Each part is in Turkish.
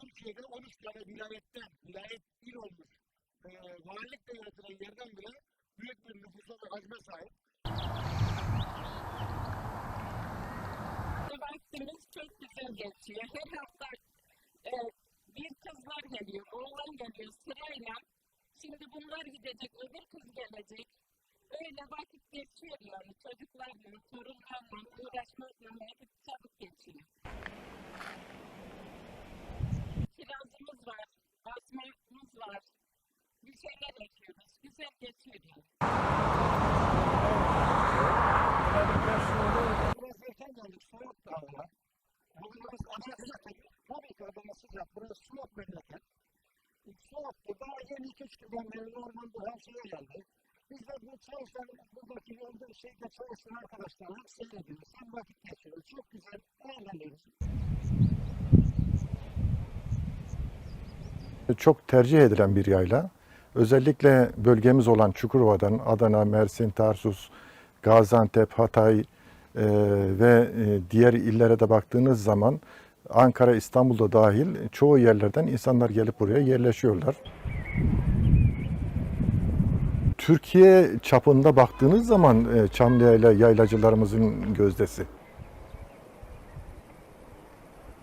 Türkiye'de 13 tane vilayetten, vilayet il olmuş, e, valilikle yönetilen yerden bile büyük bir nüfusa ve hacme sahip. Vaktimiz çok güzel geçiyor. Her hafta e, bir kızlar geliyor, oğlan geliyor sırayla. Şimdi bunlar gidecek, öbür kız gelecek. Öyle vakit geçiyor yani çocuklarla, torunlarla uğraşmakla vakit çabuk geçiyor. Kirazımız var, basmamız var. Bir şeyler ekiyoruz, güzel geçiyor yani. Biraz erken geldik, soğuk da hava. Bugün biraz Adana sıcak tabii. Ki Adana burası soğuk memleket. Soğuktu, daha yeni iki üç günden beri normal bu her şeye geldi. Biz de bu çalışan, buradaki olduğu şeyde çalışan arkadaşlarla seyrediyoruz. Hem vakit geçiriyoruz, çok güzel eğleniyoruz. Çok tercih edilen bir yayla. Özellikle bölgemiz olan Çukurova'dan Adana, Mersin, Tarsus, Gaziantep, Hatay e, ve e, diğer illere de baktığınız zaman Ankara, İstanbul'da dahil çoğu yerlerden insanlar gelip buraya yerleşiyorlar. Türkiye çapında baktığınız zaman e, Çamlıyayla yaylacılarımızın gözdesi.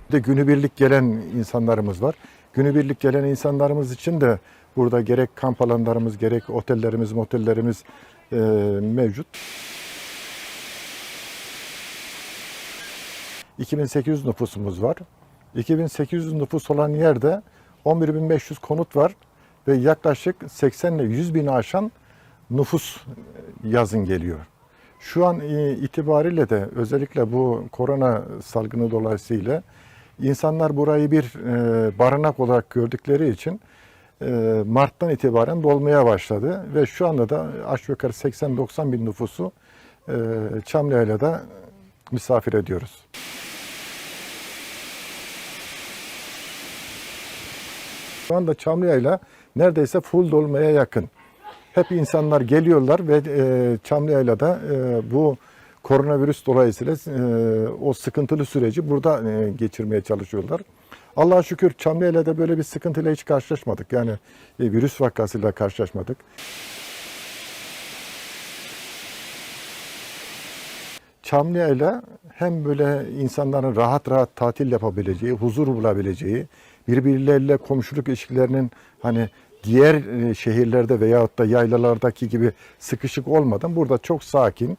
Bir de günübirlik gelen insanlarımız var. Günübirlik gelen insanlarımız için de burada gerek kamp alanlarımız, gerek otellerimiz, motellerimiz e, mevcut. 2800 nüfusumuz var. 2800 nüfus olan yerde 11.500 konut var ve yaklaşık 80 ile 100 bini aşan nüfus e, yazın geliyor. Şu an e, itibariyle de özellikle bu korona salgını dolayısıyla insanlar burayı bir e, barınak olarak gördükleri için Mart'tan itibaren dolmaya başladı ve şu anda da aşağı yukarı 80-90 bin nüfusu Çamlıyayla'da misafir ediyoruz. Şu anda Çamlıyayla neredeyse full dolmaya yakın. Hep insanlar geliyorlar ve e, Çamlıyayla'da e, bu koronavirüs dolayısıyla e, o sıkıntılı süreci burada e, geçirmeye çalışıyorlar. Allah'a şükür Çamlıyayla'da böyle bir sıkıntıyla hiç karşılaşmadık. Yani e, virüs vakasıyla karşılaşmadık. Çamlıyayla hem böyle insanların rahat rahat tatil yapabileceği, huzur bulabileceği, birbirleriyle komşuluk ilişkilerinin hani diğer e, şehirlerde veyahut da yaylalardaki gibi sıkışık olmadan burada çok sakin,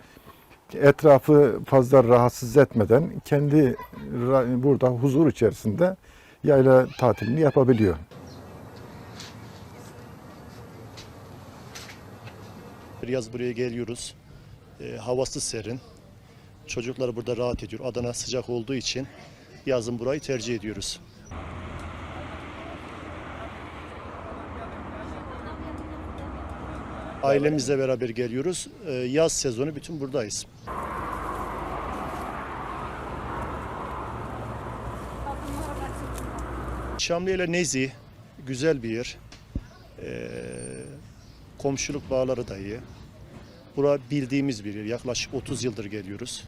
etrafı fazla rahatsız etmeden kendi ra- burada huzur içerisinde yayla tatilini yapabiliyor. Yaz buraya geliyoruz. E, havası serin. Çocuklar burada rahat ediyor. Adana sıcak olduğu için yazın burayı tercih ediyoruz. Ailemizle beraber geliyoruz. E, yaz sezonu bütün buradayız. Şamlı ile Nezi güzel bir yer. E, komşuluk bağları da iyi. Bura bildiğimiz bir yer. Yaklaşık 30 yıldır geliyoruz.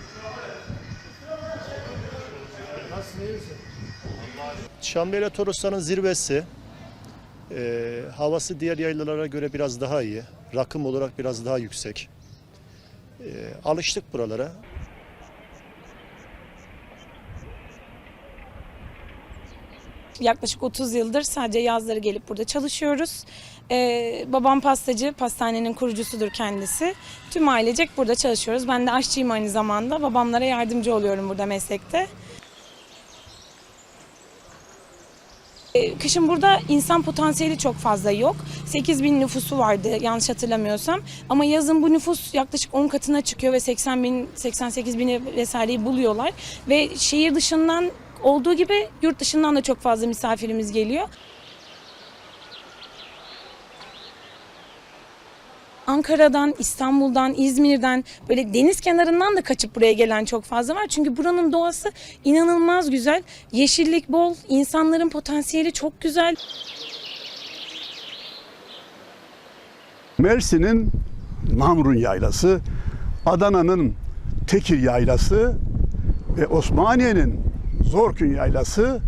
Şamlıhele Torosların zirvesi. Ee, havası diğer yaylalara göre biraz daha iyi. Rakım olarak biraz daha yüksek. Ee, alıştık buralara. Yaklaşık 30 yıldır sadece yazları gelip burada çalışıyoruz. Ee, babam pastacı, pastanenin kurucusudur kendisi. Tüm ailecek burada çalışıyoruz. Ben de aşçıyım aynı zamanda. Babamlara yardımcı oluyorum burada meslekte. Ee, Kışın burada insan potansiyeli çok fazla yok. 8 bin nüfusu vardı yanlış hatırlamıyorsam. Ama yazın bu nüfus yaklaşık 10 katına çıkıyor ve 80 bin, 88 bini vesaireyi buluyorlar. Ve şehir dışından olduğu gibi yurt dışından da çok fazla misafirimiz geliyor. Ankara'dan, İstanbul'dan, İzmir'den böyle deniz kenarından da kaçıp buraya gelen çok fazla var. Çünkü buranın doğası inanılmaz güzel. Yeşillik bol, insanların potansiyeli çok güzel. Mersin'in Namrun Yaylası, Adana'nın Tekir Yaylası ve Osmaniye'nin Zorkün Yaylası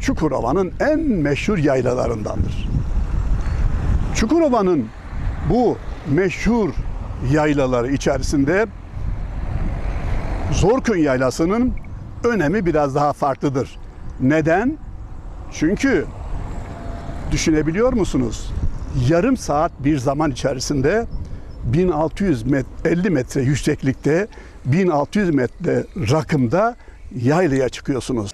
Çukurova'nın en meşhur yaylalarındandır. Çukurova'nın bu meşhur yaylaları içerisinde Zorkun Yaylası'nın önemi biraz daha farklıdır. Neden? Çünkü düşünebiliyor musunuz? Yarım saat bir zaman içerisinde 1650 metre yükseklikte 1600 metre rakımda yaylaya çıkıyorsunuz.